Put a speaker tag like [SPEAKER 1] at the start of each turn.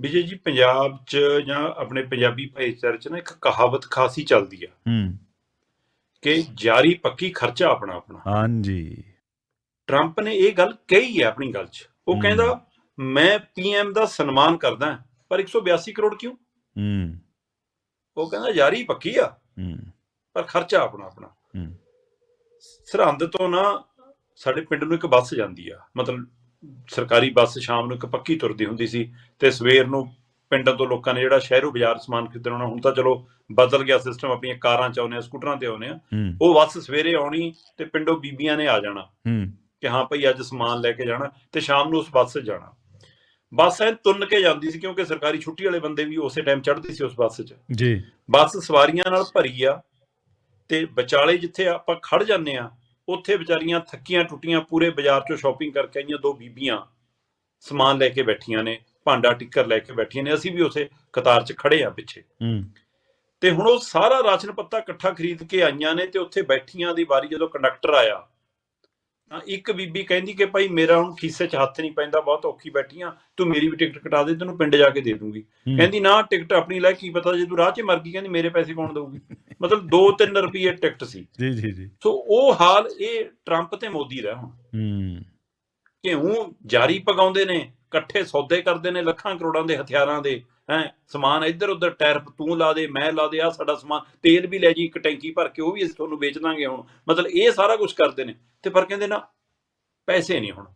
[SPEAKER 1] ਵਿਜੇ ਜੀ ਪੰਜਾਬ 'ਚ ਜਾਂ ਆਪਣੇ ਪੰਜਾਬੀ ਭਾਈਚਾਰੇ 'ਚ ਨਾ ਇੱਕ ਕਹਾਵਤ ਖਾਸੀ ਚੱਲਦੀ ਆ।
[SPEAKER 2] ਹੂੰ।
[SPEAKER 1] ਕਿ ਜਾਰੀ ਪੱਕੀ ਖਰਚਾ ਆਪਣਾ ਆਪਣਾ।
[SPEAKER 2] ਹਾਂਜੀ।
[SPEAKER 1] ਟਰੰਪ ਨੇ ਇਹ ਗੱਲ ਕਹੀ ਹੈ ਆਪਣੀ ਗੱਲ 'ਚ। ਉਹ। ਕਹਿੰਦਾ ਮੈਂ ਪੀਐਮ ਦਾ ਸਨਮਾਨ ਕਰਦਾ ਪਰ 182 ਕਰੋੜ ਕਿਉਂ?
[SPEAKER 2] ਹੂੰ।
[SPEAKER 1] ਉਹ ਕਹਿੰਦਾ ਜਾਰੀ ਪੱਕੀ ਆ
[SPEAKER 2] ਹੂੰ।
[SPEAKER 1] ਪਰ ਖਰਚਾ ਆਪਣਾ ਆਪਣਾ।
[SPEAKER 2] ਹੂੰ।
[SPEAKER 1] ਸਰਹੰਦ ਤੋਂ ਨਾ ਸਾਡੇ ਪਿੰਡ ਨੂੰ ਇੱਕ ਬੱਸ ਜਾਂਦੀ ਆ। ਮਤਲਬ ਸਰਕਾਰੀ ਬੱਸ ਸ਼ਾਮ ਨੂੰ ਇੱਕ ਪੱਕੀ ਤੁਰਦੀ ਹੁੰਦੀ ਸੀ ਤੇ ਸਵੇਰ ਨੂੰ ਪਿੰਡਾਂ ਤੋਂ ਲੋਕਾਂ ਨੇ ਜਿਹੜਾ ਸ਼ਹਿਰੋਂ ਬਾਜ਼ਾਰ ਸਮਾਨ ਖਰੀਦਣ ਆਉਣਾ ਹੁਣ ਤਾਂ ਚਲੋ ਬਦਲ ਗਿਆ ਸਿਸਟਮ ਆਪਣੀਆਂ ਕਾਰਾਂ ਚ ਆਉਂਦੇ ਆ ਸਕੂਟਰਾਂ ਤੇ ਆਉਂਦੇ ਆ ਉਹ ਬੱਸ ਸਵੇਰੇ ਆਉਣੀ ਤੇ ਪਿੰਡੋਂ ਬੀਬੀਆਂ ਨੇ ਆ ਜਾਣਾ। ਕਿ ਹਾਂ ਭਈ ਅੱਜ ਸਮਾਨ ਲੈ ਕੇ ਜਾਣਾ ਤੇ ਸ਼ਾਮ ਨੂੰ ਉਸ ਬੱਸ 'ਚ ਜਾਣਾ। ਬੱਸ ਐ ਤੁੰਨ ਕੇ ਜਾਂਦੀ ਸੀ ਕਿਉਂਕਿ ਸਰਕਾਰੀ ਛੁੱਟੀ ਵਾਲੇ ਬੰਦੇ ਵੀ ਉਸੇ ਟਾਈਮ ਚੜ੍ਹਦੇ ਸੀ ਉਸ ਬੱਸ 'ਚ।
[SPEAKER 2] ਜੀ।
[SPEAKER 1] ਬੱਸ ਸਵਾਰੀਆਂ ਨਾਲ ਭਰੀ ਆ ਤੇ ਵਿਚਾਲੇ ਜਿੱਥੇ ਆਪਾਂ ਖੜ ਜਾਂਦੇ ਆ ਉੱਥੇ ਵਿਚਾਰੀਆਂ ਥੱਕੀਆਂ ਟੁੱਟੀਆਂ ਪੂਰੇ ਬਾਜ਼ਾਰ 'ਚੋਂ ਸ਼ਾਪਿੰਗ ਕਰਕੇ ਆਈਆਂ ਦੋ ਬੀਬੀਆਂ ਸਮਾਨ ਲੈ ਕੇ ਬੈਠੀਆਂ ਨੇ ਭਾਂਡਾ ਟਿੱਕਰ ਲੈ ਕੇ ਬੈਠੀਆਂ ਨੇ ਅਸੀਂ ਵੀ ਉਸੇ ਕਤਾਰ 'ਚ ਖੜੇ ਆ ਪਿੱਛੇ।
[SPEAKER 2] ਹੂੰ।
[SPEAKER 1] ਤੇ ਹੁਣ ਉਹ ਸਾਰਾ ਰਾਸ਼ਨ ਪੱਤਾ ਇਕੱਠਾ ਖਰੀਦ ਕੇ ਆਈਆਂ ਨੇ ਤੇ ਉੱਥੇ ਬੈਠੀਆਂ ਦੀ ਵਾਰੀ ਜਦੋਂ ਕੰਡਕਟਰ ਆਇਆ ਤਾਂ ਇੱਕ ਬੀਬੀ ਕਹਿੰਦੀ ਕਿ ਭਾਈ ਮੇਰਾ ਹੁਣ ਖੀਸੇ 'ਚ ਹੱਥ ਨਹੀਂ ਪੈਂਦਾ ਬਹੁਤ ਔਖੀ ਬੈਠੀਆਂ ਤੂੰ ਮੇਰੀ ਵੀ ਟਿਕਟ ਕਟਾ ਦੇ ਤੈਨੂੰ ਪਿੰਡ ਜਾ ਕੇ ਦੇ ਦੂੰਗੀ। ਕਹਿੰਦੀ ਨਾ ਟਿਕਟ ਆਪਣੀ ਲੈ ਕੀ ਪਤਾ ਜੇ ਤੂੰ ਰਾਹ 'ਚ ਮਰ ਗਈ ਕਹਿੰਦੀ ਮੇਰੇ ਪੈਸੇ ਕੌਣ ਦਊਗੀ? ਮਤਲਬ 2-3 ਰੁਪਏ ਟਿਕਟ ਸੀ।
[SPEAKER 2] ਜੀ ਜੀ ਜੀ।
[SPEAKER 1] ਸੋ ਉਹ ਹਾਲ ਇਹ ਟਰੰਪ ਤੇ ਮੋਦੀ ਦਾ ਹੁਣ।
[SPEAKER 2] ਹੂੰ।
[SPEAKER 1] ਕਿ ਉਹ ਜਾਰੀ ਪਗਾਉਂਦੇ ਨੇ ਇਕੱਠੇ ਸੌਦੇ ਕਰਦੇ ਨੇ ਲੱਖਾਂ ਕਰੋੜਾਂ ਦੇ ਹਥਿਆਰਾਂ ਦੇ ਹੈ ਸਮਾਨ ਇੱਧਰ ਉੱਧਰ ਟਾਇਰ ਤੂੰ ਲਾ ਦੇ ਮੈਂ ਲਾ ਦੇ ਆ ਸਾਡਾ ਸਮਾਨ ਤੇਲ ਵੀ ਲੈ ਜੀ ਇੱਕ ਟੈਂਕੀ ਭਰ ਕੇ ਉਹ ਵੀ ਅਸੀਂ ਤੁਹਾਨੂੰ ਵੇਚ ਦਾਂਗੇ ਹੁਣ। ਮਤਲਬ ਇਹ ਸਾਰਾ ਕੁਝ ਕਰਦੇ ਨੇ। ਤੇ ਪਰ ਕਹਿੰਦੇ ਨਾ ਪੈਸੇ ਨਹੀਂ ਹੁਣ।